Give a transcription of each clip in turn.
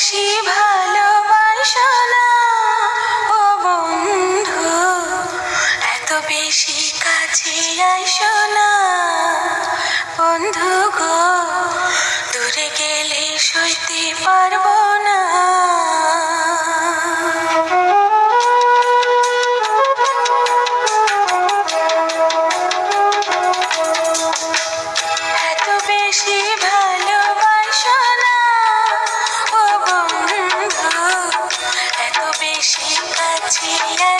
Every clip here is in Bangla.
বেশি ভালোবাসা না। ও বন্ধু, এত বেশি কাছে আইসো না। বন্ধু গো, দূরে গেলে সইতে পারব কাছে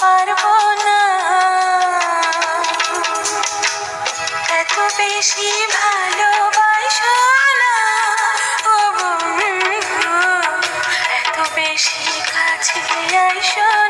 পারব না এত বেশি ভালোবাসো না। ও বন্ধু এত বেশি কাছে আইসো